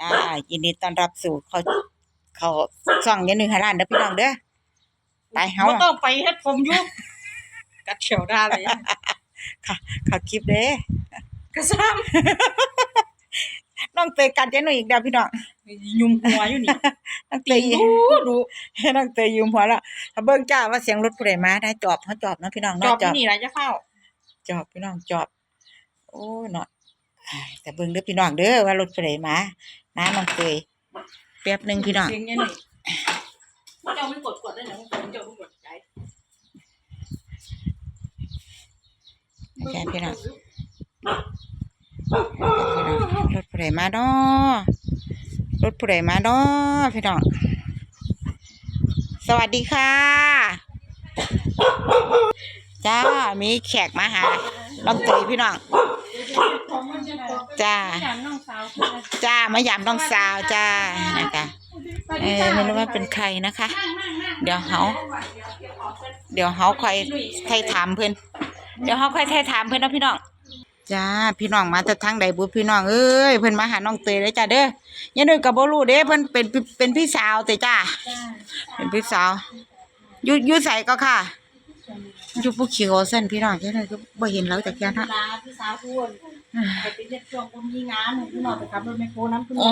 จ้ายินดีต้อนรับสู่เขาเขาส่องอยันหนึ่งให้ร้านเด้อพี่น้องเด้อไปเฮาบ่ต้องไปเฮ็ดผมอยู่กัดเขียวได้เลยเขาคลิปเด้อกระซ้น้องเตยกัดอยันหนึ่งอีกเด้อพี่น้องำยุ่มหัวอยู่นี่น้องเตตียดูดูน้องเตยยืมหัวละถ้าเบิ่งจ้าว่าเสียงรถผู้ใดมาได้จอบเขาจอบเนาะพี่น้องจอเนาะบอยู่นี่ล่ะจะเข้าจอบพี่น้องจอบ โอ้ยเนาะอ้ายแต่เบิ่งเด้อพี่น้องเด้อว่ารถผู้ใดมา น้าน้องเตยแป๊บหนึงพี่น้องเสียงเนี่ยนี่เจ้าไม่กดกดได้เหรอเจ้าไม่กดใจแค่พี่น้องรถผู้ใดมาเนาะรถผู้ใดมาเนาะพี่น้องสวัสดีค่ะ จ้ามีแขกมาหาน้องเตยพี่น้อง จ้าน้องสาวจ้ามายามน้องสาวจ้านะคะเออไม่รู้ว่าเป็นใครนะคะ เดี๋ยวเขาเดี๋ยวเขาค่อยไทยถามเพื่อนเดี๋ยวเขาค่อยไทยถามเพื่อนนะพี่น้องจ้าพี่น้องมาแต่ทางใดบุพี่น้องเอ้ยเพิ่นมาหาน้องเตยเลยจ้าเด้อยันด้วยกับบ่รู้เด้เพิ่นเป็นเป็นพี่สาวแต่จ้าเป็นพี่สาวอยู่อยู่ใส่ก็ค่ะ อยู่ผู้ขี่โอเส้นพี่น้องแค่นั้นก็บ่เห็นแล้วแต่แค่นั้นลาพี่สาวทุนไปเป็นเด็กช่วงคนมีงานพี่น้องไปขับรถแมคโครน้ำคุณโอ้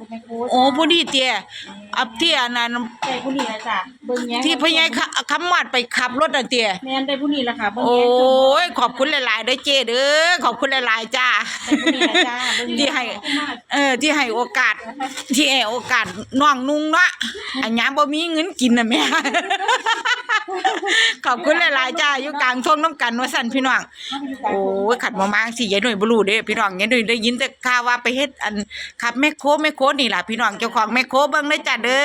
รถแมคโครโอ้ผู้นี้เตี้ยอับเตี้ยนั่นใช่ผู้นี้แหละจ้ะเบิ่งแย้งที่พ่อใหญ่ขะคำวัดไปขับรถน่ะเตี้ยแม่นได้ผู้นี้ล่ะค่ะเบิ่งโอ้แย้งยขอบคุณหลายๆเด้อเจเด้อขอบคุณหลายๆจ้าได้ผู้นี้ล่ะจ้ะเบิ่งที่ให้เออที่ให้โอกาส ที่ให้โอกาสน้องนุ่งเนาะอันยามบ่มีเงินกินน่ะแม่ ขอบคุณหลายๆจ้าอยู่กลางทงน้ำกันว่าสั่นพี่น้องโอ้ยขัดมามางสิยายหน่อยบ่รู้เด้พี่น้องยายหน่อยได้ยินแต่ข่าวว่าไปเฮ็ดอันขับแมคโครแมคโครนี่ล่ะพี่น้องเจ้าของแมคโครเบิ่งเด้อจ้าเด้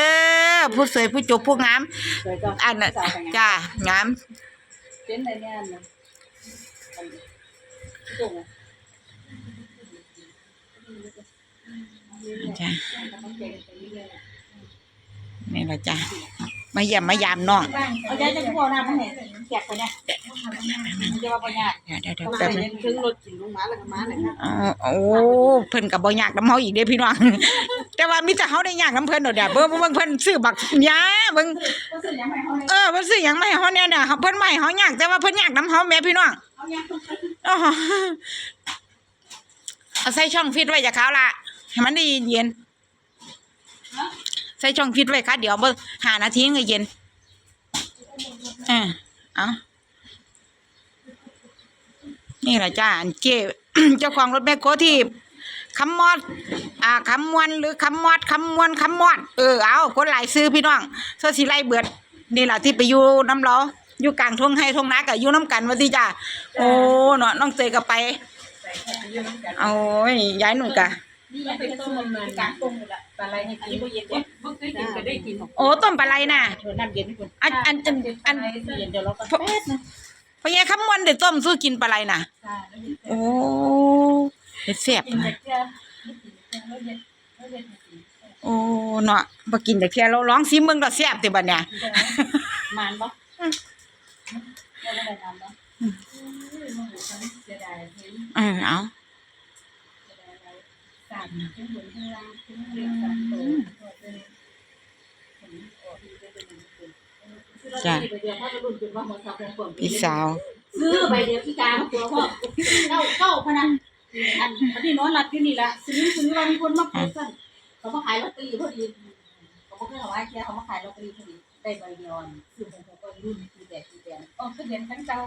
อผู้สวยผู้จบผู้งามสวยจ้ะอันน่ะจ้างามเป็นได้แน่นะจงจ้านี่ล่ะจ้า มาเยี่ยมมายามน้องเอาใจจะพูดนะพ่อเนี่ยแจกไปเนี่ยมันจะว่าปัญญาเดี๋ยวเดี๋ยวเดี๋ยวต้องแป๊บไปนึงถึงรถกินลงมาแล้วก็มาเลยนะอ๋อโอ้เพิ่นก็บ่ยากนำเฮาอีกเด้พี่น้อง แต่ว่ามีแต่เฮาได้ยากนำเพิ่นดอกเด้อเบิ่งเบิ่งเพิ่นซื้อบักหยาเบิ่งก็ซื้อยังไงเขาเออเพิ่นซื้อหยังมาให้เฮาเนี่ยน่ะเพิ่นมาให้เฮายากแต่ว่าเพิ่นยากนำเฮาแหม่พี่น้องเอายังอ๋อเอาใส่ช่องฟิตไว้จะขาวละให้มันได้เย็น ใส่ช่องฟิตไว้ค่ะเดี๋ยวบ่หานาทีก็เย็นเออเอานี่แหละจ้าเจ้เจ้าของรถแมคโคที่คำมอด อ่าคำมวนหรือคำมอดคำมวนคำมอด เออ เอาคนหลายซื้อพี่น้องโซสิไล่เบิด นี่แหละที่ไปอยู่น้ำราอยู่กลางทงให้ทงนากับอยู่น้ำกันว่าที่จ้าโอ้เนาะน้องเตยก็ไปเอาโอ้ยย้ายหนุ่ยกะ นี่ยังเป็นต้มมันกลางต้มเลยละปลาไหลให้กินบ่เย็นเด้เพิ่งได้กินก็ได้กินโอ้ต้มปลาไหลน่ะเชิญน้ำเย็นให้คุณอันอันอันอันเย็นเดี๋ยวเราก็แป๊บนึงพอแย่คำมวนเด็ดต้มสู้กินปลาไหลน่ะโอ้เฮ็ดแซ่บกินนะแต่เจ้าแล้วเย็นแล้วเย็นโอ้เนาะบ่กินแต่แค่เราร้องซิมเบิ่งดอกแซ่บติบัดเนี่ยมานบ่ไม่ได้มา นบ่เสียดายเห็นเออเอาสามขึ้นบนข้างล่างขึ้นเรียงสามโตจ้ะพี่สาว ซื้อใบเดียวอีกาตัวพ่อเก้าเก้าพนันอันอันนี้นอนหลับอยู่นี่ละซื้อซื้อเรามีคนมาปลูกกันเขามาขายลอตเตอรี่พอดีเขาบอกให้เราว่าแค่เขามาขายลอตเตอรี่พอดีได้ใบเดียวซื้อของเขาก็รุ่นคือแดดคือแดดอ๋อคือเห็นทั้งเจ้า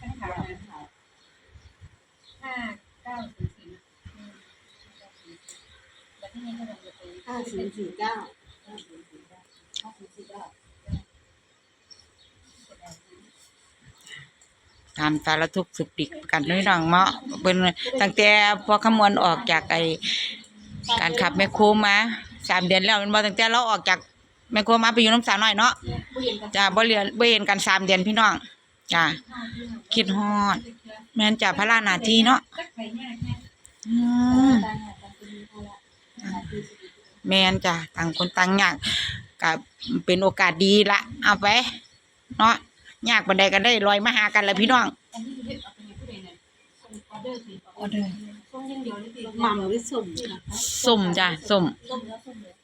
ทั้งขายทั้งขายห้าเก้าสี่สี่แล้วที่นี่เขาจะไป ห้าสี่สี่เก้าห้าสี่เก้าตามสารทุกข์สุขดิกกันน้อยน้องเมาะเพิ่นตั้งแต่พอขมวนออกจากไอการขับแมคโครมาสามเดือนแล้วมันบ่ตั้งแต่เราออกจากแมคโครมาไปอยู่น้ำสาวน้อยเนาะผู้หญิงกับจ้าบ่เรียนบ่เห็นกันสามเดือนพี่น้องจ้าคิดฮอด แม่นจ้าพระราหนาทีเนาะอืม แม่นจ้าต่างคนต่างยากก็เป็นโอกาสดีละเอาไปเนาะยากบันไดกันได้ลอยมาหากันละพี่น้องออเดอร์ส่งยังเดียวนี่ติหม่ำหรือสุ่มส้มจ้ะส้มส้มแล้วส้มเลย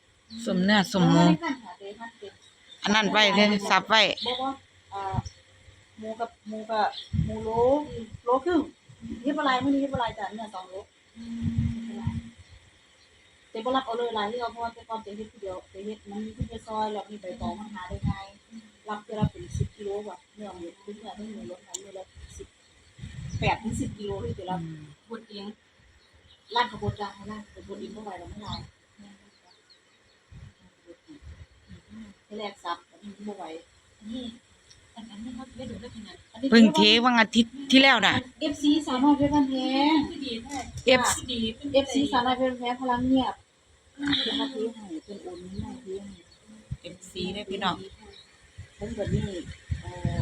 ส้มเนื้อส้มหมูขั้นหาเตะขั้นเตะอันนั้นไว้เลยสับไว้บอกว่าอ่าหมูกับหมูกับหมูโลโลครึ่งยี่ปลายไม่นี่ยี่ปลายจ้ะเนี่ยสองโล เตะบรับเอาเลยหลายที่เราเพราะว่าแต่ก่อนเตะเฮ็ดทีเดียวเตะเฮ็ดมันมีขึ้นไปซอยแล้วมีใบตองมันหาได้ไง่ายรับจะรับเป็นสิบกิโลว่ะเนื้อหมูขึ้นเนื้อทั้งหมูรถทั้งเนื้อละสิบแปดถึงสิบกิโลที่จะรับบดเองร้านกระบดจ้าร้านกระบดเองเท่าไหร่เราไม่ลายที่แรกซับอันไม่ไหวนี่ เขาไม่ดูได้ขนาดอันนี้เพิ่งเทวันอาทิตย์ที่แล้วน่ะ เอฟซีสาวน้อยเพชรพันแพง F เอฟซีสาวน้อยเพชรพันแพงพลังเงียบเป็นมาทีให้เป็นโอนนี้ให้ทีให้ FC ได้พี่น้องเพิ่งแบบนี้เอ่อ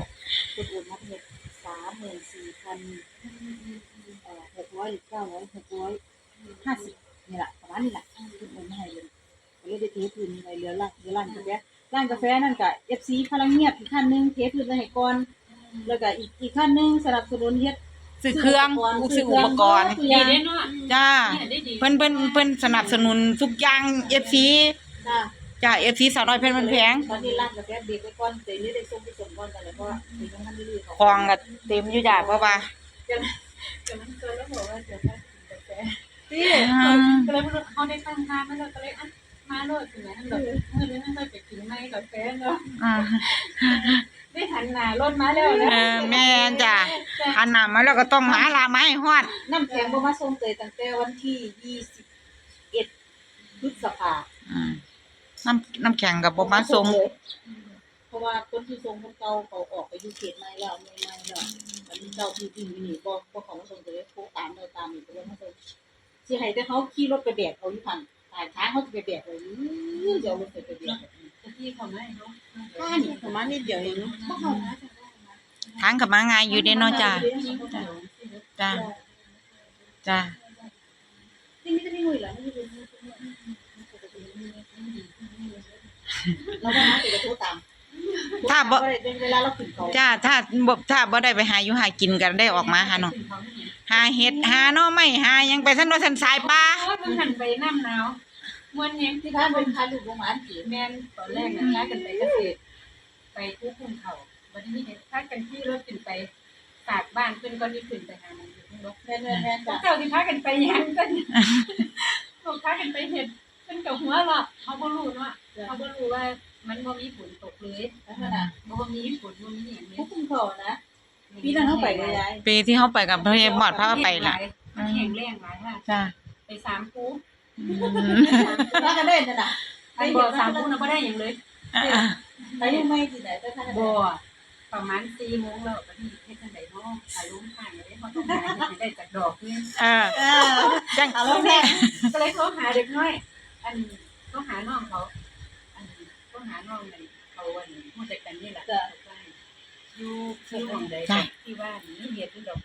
เป็นโอนมาเพชรสามหมื่นสี่พันเอ่อหกร้อยหรือเก้าร้อยหกร้อยห้าสิบนี่แหละประมาณนี้แหละเป็นโอนมาให้เลยก็เลยได้เทพื้นในเรือละเรือร้านกาแฟ ร้านกาแฟนั่นก็เอฟซีพลังเงียบอีกขั้นหนึงเทพื้นไว้ให้ก่อนแล้วก็อีกอีกขั้นหนึงสนับสนุนเฮ็ด ซื้อเครื่องซื้ออุปกรณ์ซื้อเครื่องจ้า เพิ่นเพิ่นเพิ่นสนับสนุนทุกอย่าง FC จ้าจ้า FC สาวน้อยเพชรมันแพงตอนนี้ร้านกาแฟเบรกไว้ก่อนแต่นี่ได้ส่งไปส่งก่อนแต่แล้วก็ถึงขั้นนี้คลองก็เต็มอยู่จ้าเพราะว่าจะมันเกินแล้วบอกว่าจะได้กาแฟ ที่อืมก็เลยเขาได้ตั้งค่ามาแล้วก็เลยอะ มาโลดถึงไหนแบบเมื่อนี้ไม่ไปกินไม่กาแฟเนาะอ่าได้หันหน้ารถมาแล้วนะเออแม่นจ้ะหันหน้ามาแล้วก็ต้องหาลาไม้ฮอดน้ำแข็งบ่มาส่งเตยตั้งแต่วันที่21พฤษภาอืมน้ำน้ำแข็งกับบ่มาส่งเพราะว่าต้นที่ทรงคนเก่าเขาออกไปอยู่เขตใหม่แล้วไม่ไม่แล้วอันนี้เจ้าที่ดินอยู่นี่บ่บ่เขามาส่งเลยโคตามเลยตามนี่ก็เลยมาส่งสิให้แต่เขาขี่รถไปแบกเอาอยู่พัน ตายช้างเขาจะไปแบกเลยอื้อจะเอารถไปไปแบกที่เขาไม่เนาะข้านี่ประมาณนิดเดียวเองเนาะบ่เขานะทางกับมาง่ายอยู่เด้เนาะจ้าจ้าจ้าที่นี่จะมีหน่วยละนี่เป็นเราก็มาเดี๋ยวจะโทรตามถ้าบ่เวลาเราขึ้นเขาจ้าถ้าบ่ถ้าบ่ได้ไปหาอยู่หากินกันได้ออกมาหาเนาะ หาเห็ดหาหน่อไม้หาหยังไปซั่นว่าซั่นสายป่าโอ้ยมันหันไปน้ำหนาวมวนยังที่บ้านเป็นพาลูกโรงงานผีแม่นตอนแรกนะย้ายกันไปเกษตรไปคู่คุมเขาวันนี้เห็นถ้ากันที่รถขึ้นไปฝากบ้านขึ้นก็นี่ขึ้นไปหามันอยู่ข้างรถแม่แม่แม่พวจ้ะกเจ้าที่พากันไปยังกันพวกพากันไปเห็ดเป็นกับหัวหรอกเขาบ่รู้เนาะเขาบ่รู้ว่ามันบ่มีฝนตกเลยนั่นน่ะบ่มีฝนบ่มีอย่างผู้นี้คุมเขานะ ปีนั้นเขาไปเลยยายปีที่เฮาไปกับพี่หมอดพาไปล่ะมันแข็งแรงหลายค่ะจ้าไปสามคูอืมถ้ากันได้นั่นน่ะไปบ่สามคูน่ะบ่ได้หยังเลยอะไปยังไม่ที่ไหนแต่ถ้าบ่ประมาณ4โมงแล้วก็ที่เฮ็ดจังได๋เนาะไปลงทางเลยเขาต้องหาให้ได้จากดอกนี่เออจังเอาแล้วแม่ก็เลยโทรหาเด็กน้อย อันโทรหาน้องเขา อันโทรหาน้องนั่นเขาอันรู้จักกันนี่แหละ อยู่อยู่ห้องใดที่ว่านี่เฮ็ดอยู่ดอก